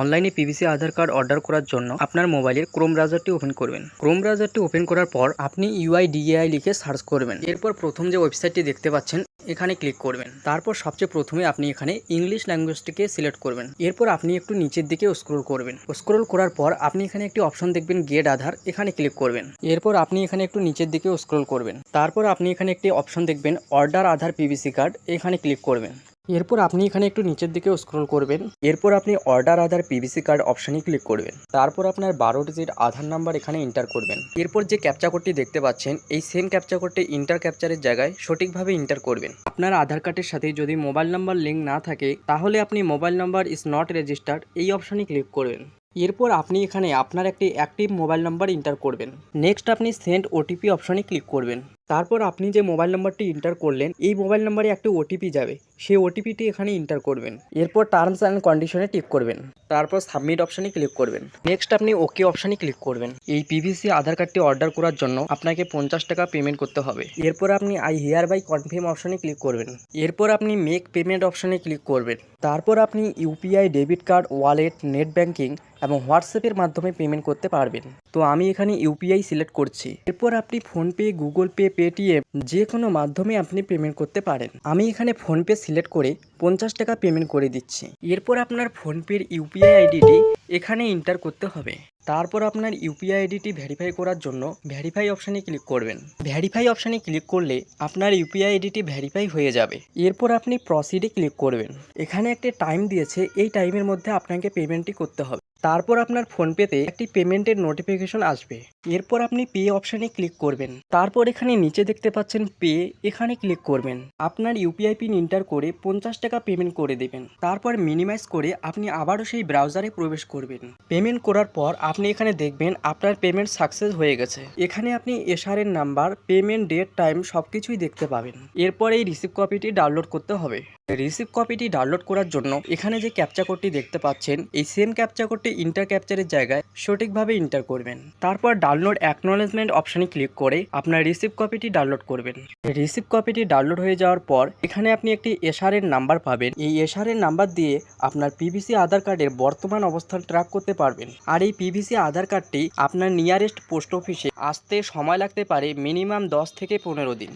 অনলাইনে পিভিসি আধার card order করার জন্য আপনার মোবাইলের ক্রোম ব্রাউজারটি ওপেন করবেন। ক্রোম ব্রাউজারটি ওপেন করার পর আপনি ইউআইডিএআই লিখে সার্চ করবেন। এরপর প্রথম যে ওয়েবসাইটটি দেখতে পাচ্ছেন, এখানে ক্লিক করবেন। তারপর সবচেয়ে প্রথমে আপনি এখানে ইংলিশ ল্যাঙ্গুয়েজটিকে সিলেক্ট করবেন। এরপর আপনি একটু নিচের দিকে স্ক্রোল করবেন। স্ক্রোল করার পর আপনি এখানে একটি অপশন দেখবেন গেট আধার এখানে ক্লিক করবেন। এরপর আপনি এখানে একটু নিচের দিকে স্ক্রোল করবেন। তারপর আপনি এখানে একটি অপশন দেখবেন অর্ডার আধার পিভিসি কার্ড এখানে ক্লিক করবেন। এরপর আপনি এখানে একটু নিচের দিকে স্ক্রল করবেন। এরপর আপনি অর্ডার আধার পিভিসি কার্ড অপশানে ক্লিক করবেন। তারপর আপনার বারো ডিজিট আধার নাম্বার এখানে এন্টার করবেন। এরপর যে ক্যাপচা কোডটি দেখতে পাচ্ছেন, এই সেম ক্যাপচা কোডটি ইন্টার ক্যাপচারের জায়গায় সঠিকভাবে ইন্টার করবেন। আপনার আধার কার্ডের সাথে যদি মোবাইল নাম্বার লিঙ্ক না থাকে, তাহলে আপনি mobile number is not registered এই অপশানে ক্লিক করবেন। এরপর আপনি এখানে আপনার একটি অ্যাক্টিভ মোবাইল নাম্বার এন্টার করবেন। নেক্সট আপনি সেন্ড ওটিপি অপশানে ক্লিক করবেন। তারপর আপনি যে মোবাইল নাম্বারটি ইন্টার করলেন, এই মোবাইল নাম্বারে একটি ওটিপি যাবে। সেই ওটিপিটি এখানে ইন্টার করবেন। এরপর টার্মস অ্যান্ড কন্ডিশনে টিক করবেন। তারপর সাবমিট অপশানে ক্লিক করবেন। নেক্সট আপনি ওকে অপশানে ক্লিক করবেন। এই পিভিসি আধার কার্ডটি অর্ডার করার জন্য আপনাকে পঞ্চাশ টাকা পেমেন্ট করতে হবে। এরপর আপনি আই হেয়ার বাই কনফার্ম অপশানে ক্লিক করবেন। এরপর আপনি মেক পেমেন্ট অপশানে ক্লিক করবেন। তারপর আপনি UPI debit card wallet net banking এবং হোয়াটসঅ্যাপের মাধ্যমে পেমেন্ট করতে পারবেন। তো আমি এখানে ইউপিআই সিলেক্ট করছি। এরপর আপনি ফোনপে গুগল পে পেটিএম যে কোনো মাধ্যমে আপনি পেমেন্ট করতে পারেন। আমি এখানে ফোনপে সিলেক্ট করে পঞ্চাশ টাকা পেমেন্ট করে দিচ্ছি। এরপর আপনার ফোনপের ইউপিআই আইডিটি এখানে ইন্টার করতে হবে। তারপর আপনার ইউপিআই আইডিটি ভেরিফাই করার জন্য ভেরিফাই অপশানে ক্লিক করবেন। ভেরিফাই অপশানে ক্লিক করলে আপনার ইউপিআই আইডিটি ভেরিফাই হয়ে যাবে। এরপর আপনি প্রসিডে ক্লিক করবেন। এখানে একটি টাইম দিয়েছে, এই টাইমের মধ্যে আপনাকে পেমেন্টটি করতে হবে। তারপর আপনার ফোনপেতে একটি পেমেন্টের নোটিফিকেশন আসবে। এরপর আপনি পে অপশানে ক্লিক করবেন। তারপর এখানে নিচে দেখতে পাচ্ছেন পে এখানে ক্লিক করবেন। আপনার ইউপিআই পিন এন্টার করে পঞ্চাশ টাকা পেমেন্ট করে দেবেন। তারপর মিনিমাইজ করে আপনি আবারও সেই ব্রাউজারে প্রবেশ করবেন। পেমেন্ট করার পর আপনি এখানে দেখবেন আপনার পেমেন্ট সাকসেস হয়ে গেছে। এখানে আপনি এসআরের নাম্বার পেমেন্ট ডেট টাইম সব কিছুই দেখতে পাবেন। এরপর এই রিসিভ কপিটি ডাউনলোড করতে হবে। রিসিভ কপিটি ডাউনলোড করার জন্য এখানে যে ক্যাপচা কোডটি দেখতে পাচ্ছেন, এই সেম ক্যাপচা কোডটি ইন্টার ক্যাপচারের জায়গায় সঠিকভাবে ইন্টার করবেন। তারপর ডাউনলোড অ্যাকনোলেজমেন্ট অপশানে ক্লিক করে আপনার রিসিভ কপিটি ডাউনলোড করবেন। রিসিভ কপিটি ডাউনলোড হয়ে যাওয়ার পর এখানে আপনি একটি এসআরের নাম্বার পাবেন। এই এসআরের নাম্বার দিয়ে আপনার পিভিসি আধার কার্ডের বর্তমান অবস্থান ট্র্যাক করতে পারবেন। আর এই পিভিসি আধার কার্ডটি আপনার নিয়ারেস্ট পোস্ট অফিসে আসতে সময় লাগতে পারে মিনিমাম দশ থেকে পনেরো দিন।